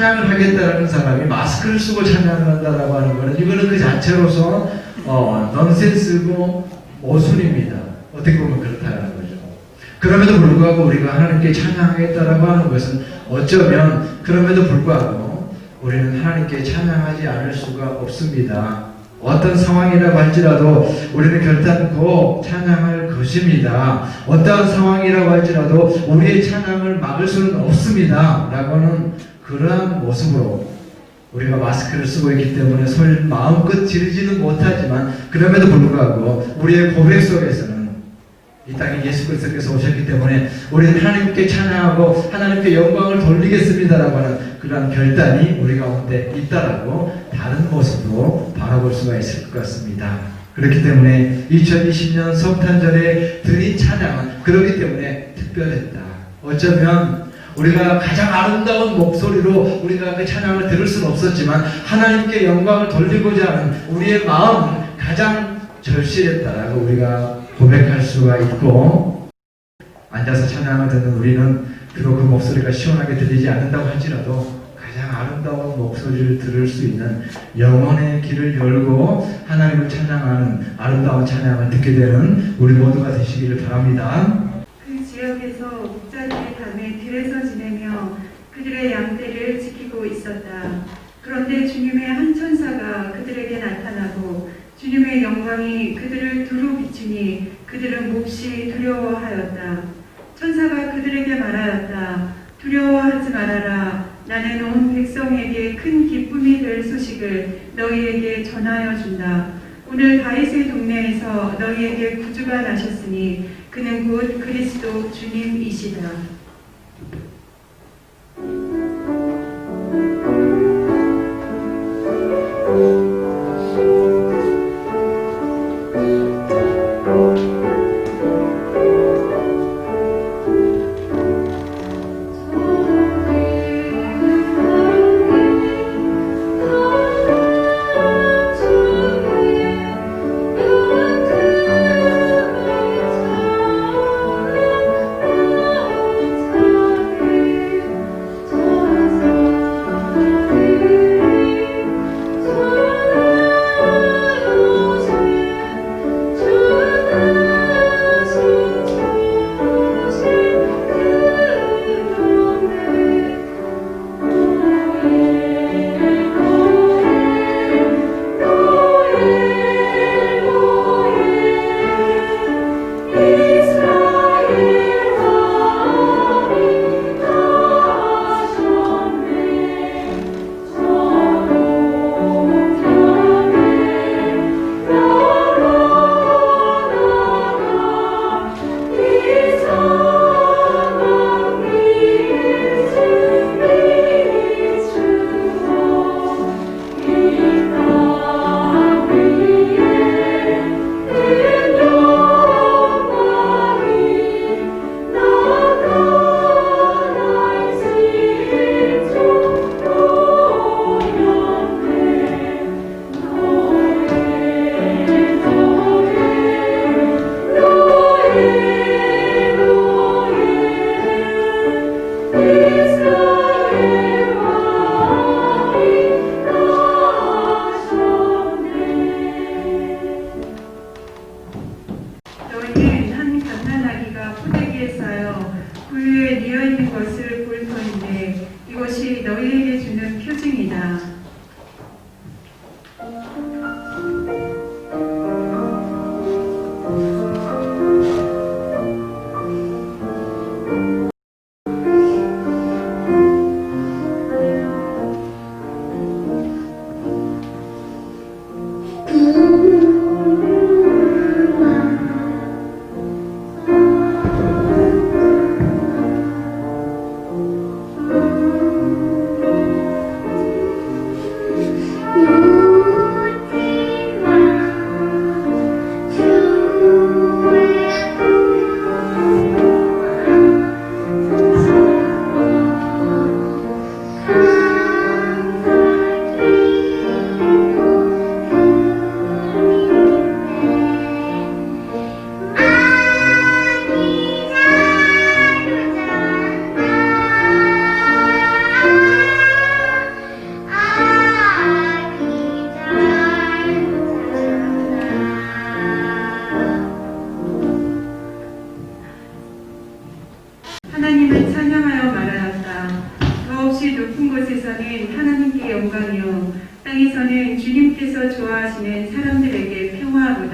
찬양을 하겠다라는 사람이 마스크를 쓰고 찬양을 한다라고 하는 거는 이거는 그 자체로서 어, 넌센스고 모순입니다. 어떻게 보면 그렇다는 거죠. 그럼에도 불구하고 우리가 하나님께 찬양하겠다라고 하는 것은 어쩌면 그럼에도 불구하고 우리는 하나님께 찬양하지 않을 수가 없습니다. 어떤 상황이라고 할지라도 우리는 결단코 찬양할 것입니다. 어떠한 상황이라고 할지라도 우리의 찬양을 막을 수는 없습니다. 라고는 그러한 모습으로 우리가 마스크를 쓰고 있기 때문에 소리를 마음껏 지르지는 못하지만 그럼에도 불구하고 우리의 고백 속에서는 이 땅에 예수 그리스도께서 오셨기 때문에 우리는 하나님께 찬양하고 하나님께 영광을 돌리겠습니다라고 하는 그러한 결단이 우리 가운데 있다라고 다른 모습으로 바라볼 수가 있을 것 같습니다. 그렇기 때문에 2020년 성탄절에 드린 찬양은 그렇기 때문에 특별했다. 어쩌면 우리가 가장 아름다운 목소리로 우리가 그 찬양을 들을 수는 없었지만 하나님께 영광을 돌리고자 하는 우리의 마음은 가장 절실했다라고 우리가 고백할 수가 있고 앉아서 찬양을 듣는 우리는 비록 그 목소리가 시원하게 들리지 않는다고 할지라도 가장 아름다운 목소리를 들을 수 있는 영혼의 길을 열고 하나님을 찬양하는 아름다운 찬양을 듣게 되는 우리 모두가 되시기를 바랍니다. 그 지역에서 들에서 지내며 그들의 양떼를 지키고 있었다. 그런데 주님의 한 천사가 그들에게 나타나고 주님의 영광이 그들을 두루 비추니 그들은 몹시 두려워하였다. 천사가 그들에게 말하였다. 두려워하지 말아라. 나는 온 백성에게 큰 기쁨이 될 소식을 너희에게 전하여 준다. 오늘 다윗의 동네에서 너희에게 구주가 나셨으니 그는 곧 그리스도 주님이시다. 영광은 하나님께 영광이요 땅에서는 주님께서 좋아하시는 사람들에게 평화로다.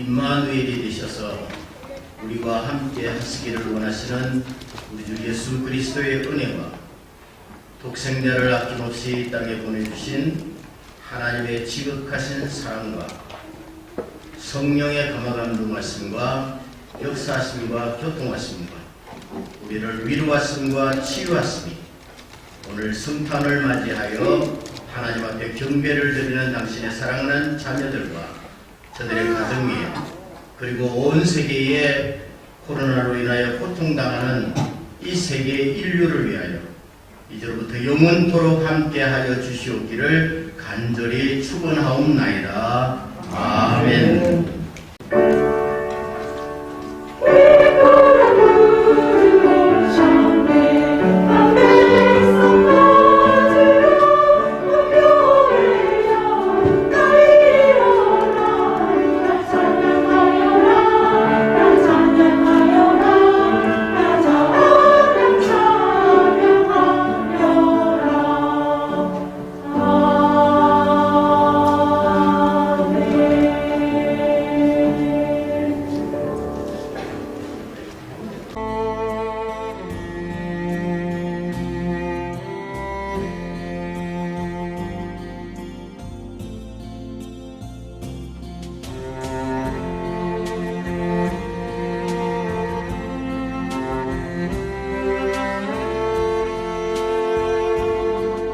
임마누엘이 되셔서 우리와 함께 하시기를 원하시는 우리 주 예수 그리스도의 은혜와 독생자를 아낌없이 이 땅에 보내주신 하나님의 지극하신 사랑과 성령의 감화감동 말씀과 역사하심과 교통하심과 우리를 위로하심과 치유하심이 오늘 성탄을 맞이하여 하나님 앞에 경배를 드리는 당신의 사랑하는 자녀들과 저들의 가정 위에 그리고 온 세계에 코로나로 인하여 고통당하는 이 세계 인류를 위하여 이제부터 영원토록 함께하여 주시옵기를 간절히 축원하옵나이다. 아멘.